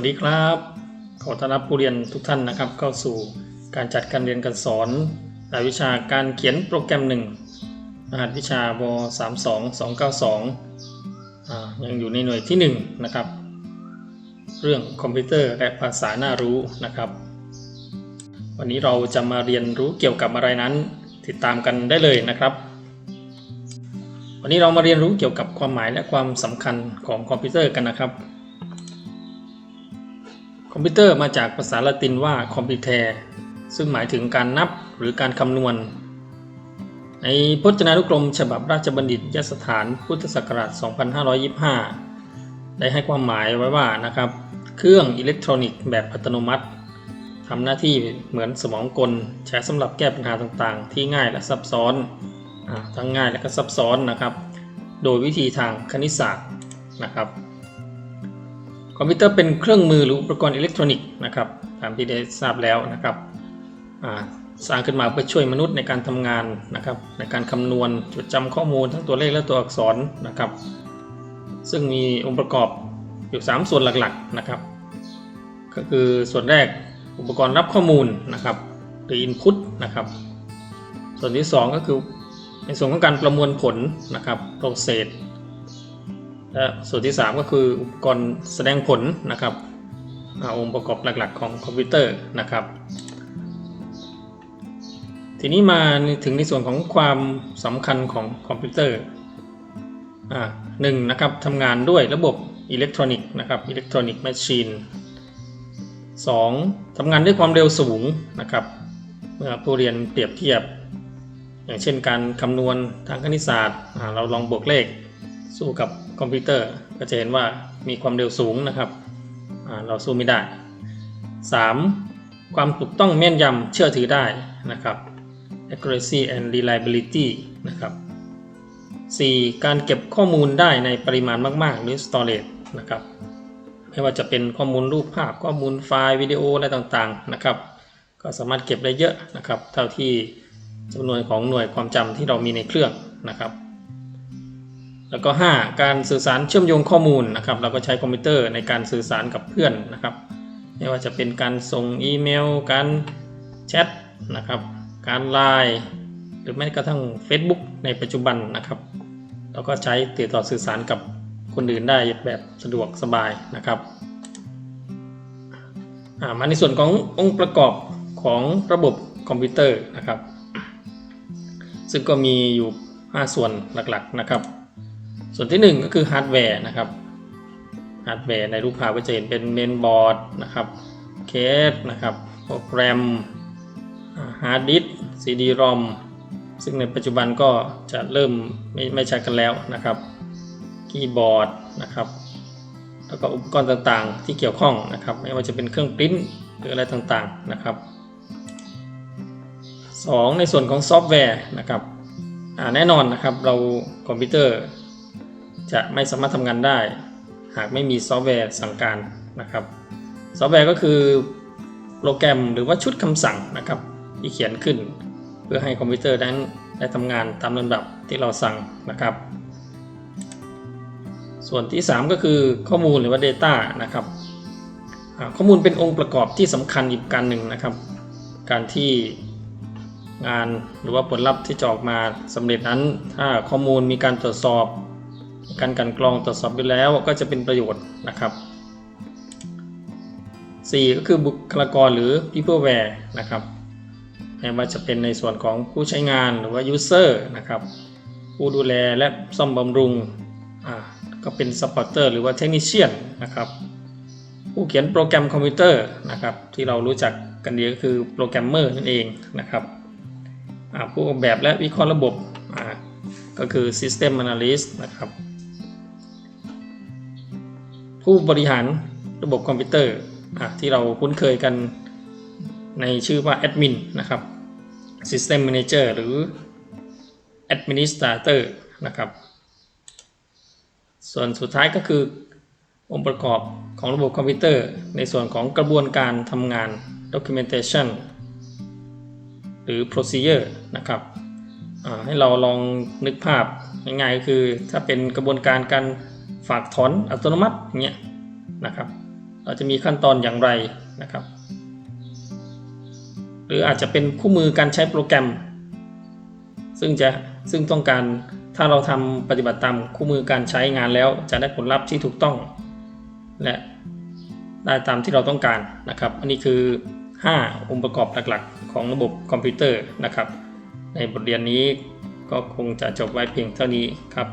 วัสดีครับ ขอต้อนรับผู้เรียนทุกท่านนะครับ เข้าสู่การจัดการเรียนการสอนรายวิชาการเขียนโปรแกรมหนึ่งรหัสวิชาบ32292อ่ายังอยู่ในหน่วยที่1นะครับ เรื่องคอมพิวเตอร์และภาษาหน่ารู้นะครับ วันนี้เราจะมาเรียนรู้เกี่ยวกับอะไรนั้น ติดตามกันได้เลยนะครับ วันนี้เรามาเรียนรู้เกี่ยวกับความหมายและความสำคัญของคอมพิวเตอร์กันนะครับ คอมพิวเตอร์มาจากภาษาละตินว่าคอมพิวเตอร์ซึ่งหมายถึงการนับหรือการคำนวณ ในพจนานุกรมฉบับราชบัณฑิตยสถานพุทธศักราช 2525 ได้ให้ความหมายไว้ว่านะครับ เครื่องอิเล็กทรอนิกส์แบบอัตโนมัติทำหน้าที่เหมือนสมองกล ใช้สำหรับแก้ปัญหาต่างๆ ที่ง่ายและซับซ้อนอทั้งง่ายและก็ซับซ้อนนะครับ โดยวิธีทางคณิตศาสตร์นะครับ คอมพิวเตอร์เป็นเครื่องมือหรืออุปกรณ์อิเล็กทรอนิกส์นะครับตามที่ได้ทราบแล้วนะครับสร้างขึ้นมาเพื่อช่วยมนุษย์ในการทำงานนะครับ ในการคำนวณจดจำข้อมูลทั้งตัวเลขและตัวอักษรนะครับ ซึ่งมีองค์ประกอบอยู่ 3 ส่วนหลักๆนะครับ ก็คือส่วนแรกอุปกรณ์รับข้อมูลนะครับหรือ Input นะครับ ส่วนที่ 2 ก็คือในส่วนของการประมวลผลนะครับ Process และส่วนที่ 3 ก็คืออุปกรณ์แสดงผลนะครับองค์ประกอบหลักๆ ของคอมพิวเตอร์นะครับ ทีนี้มาถึงในส่วนของความสำคัญของคอมพิวเตอร์หนึ่งนะครับทำงานด้วยระบบอิเล็กทรอนิกส์นะครับอิเล็กทรอนิกส์แมชชีนสองทำงานด้วยความเร็วสูงนะครับเมื่อผู้เรียนเปรียบเทียบ อย่างเช่นการคำนวณทางคณิตศาสตร์ เราลองบวกเลขสู้กับ คอมพิวเตอร์ก็จะเห็นว่ามีความเร็วสูงนะครับเราสู้ไม่ได้ 3. ความถูกต้องแม่นยำเชื่อถือได้นะครับ accuracy and reliability นะครับ 4. การเก็บข้อมูลได้ในปริมาณมาก ๆ หรือ storage นะครับ ไม่ว่าจะเป็นข้อมูลรูปภาพข้อมูลไฟล์วิดีโออะไรต่างๆนะครับ ก็สามารถเก็บได้เยอะนะครับ เท่าที่จำนวนของหน่วยความจำที่เรามีในเครื่องนะครับ แล้วก็ 5 การสื่อสารเชื่อมโยงข้อมูลนะครับ เราก็ใช้คอมพิวเตอร์ในการสื่อสารกับเพื่อนนะครับ ไม่ว่าจะเป็นการส่งอีเมล การแชทนะครับ การไลน์หรือแม้กระทั่ง Facebook ในปัจจุบันนะครับเราก็ใช้ติดต่อสื่อสารกับคนอื่นได้แบบสะดวกสบายนะครับมาในส่วนขององค์ประกอบของระบบคอมพิวเตอร์นะครับ ซึ่งก็มีอยู่ 5 ส่วนหลักๆนะครับ ส่วนที่ 1 ก็คือฮาร์ดแวร์นะครับฮาร์ดแวร์ในรูปภาพก็จะเห็นเป็นเมนบอร์ดนะครับเคสนะครับโปรแกรมฮาร์ดดิสก์ซีดีรอมซึ่งในปัจจุบันก็จะเริ่มไม่ไม่ใช้กันแล้วนะครับคีย์บอร์ดนะครับแล้วก็อุปกรณ์ต่างๆ ที่เกี่ยวข้องนะครับ ไม่ว่าจะเป็นเครื่องปริ้นหรืออะไรต่างๆนะครับ 2 ในส่วนของซอฟต์แวร์นะครับแน่นอนนะครับ เราคอมพิวเตอร์ จะไม่สามารถทำงานได้ หากไม่มีซอฟต์แวร์สั่งการนะครับ ซอฟต์แวร์ก็คือโปรแกรมหรือว่าชุดคำสั่งนะครับที่เขียนขึ้น เพื่อให้คอมพิวเตอร์นั้นได้ทำงานตามลำดับที่เราสั่งนะครับ ส่วนที่ 3 ก็คือข้อมูลหรือว่า Data นะครับข้อมูลเป็นองค์ประกอบที่สำคัญอีกการหนึ่งนะครับ การที่งานหรือว่าผลลัพธ์ที่จะออกมาสำเร็จนั้น ถ้าข้อมูลมีการตรวจสอบ การกันกรองตรวจสอบไปแล้วก็จะเป็นประโยชน์นะครับ 4 ก็คือบุคลากรหรือ peopleware นะครับไม่ว่าจะเป็นในส่วนของผู้ใช้งานหรือว่า user นะครับ ผู้ดูแลและซ่อมบำรุงก็เป็น supporter หรือว่า technician นะครับ ผู้เขียนโปรแกรมคอมพิวเตอร์นะครับ ที่เรารู้จักกันดีก็คือโปรแกรมเมอร์นั่นเองนะครับผู้ออกแบบและวิเคราะห์ระบบก็คือ system analyst นะครับ ผู้บริหารระบบคอมพิวเตอร์อที่เราคุ้นเคยกันในชื่อว่าแอดมินนะครับ System Manager หรือ Administrator นะครับ ส่วนสุดท้ายก็คือองค์ประกอบของระบบคอมพิวเตอร์ ในส่วนของกระบวนการทำงาน Documentation หรือ Procedure นะครับให้เราลองนึกภาพง่ายๆก็คือถ้าเป็นกระบวนการการ ฝากถอนอัตโนมัติอย่างเงี้ยนะครับเเราจะมีขั้นตอนอย่างไรนะครับ หรืออาจจะเป็นคู่มือการใช้โปรแกรม ซึ่งจะซึ่งต้องการถ้าเราทำปฏิบัติตามคู่มือการใช้งานแล้ว จะได้ผลลัพธ์ที่ถูกต้อง และได้ตามที่เราต้องการนะครับ อันนี้คือ 5 องค์ประกอบหลักๆ ของระบบคอมพิวเตอร์นะครับ ในบทเรียนนี้ก็คงจะจบไว้เพียงเท่านี้ครับ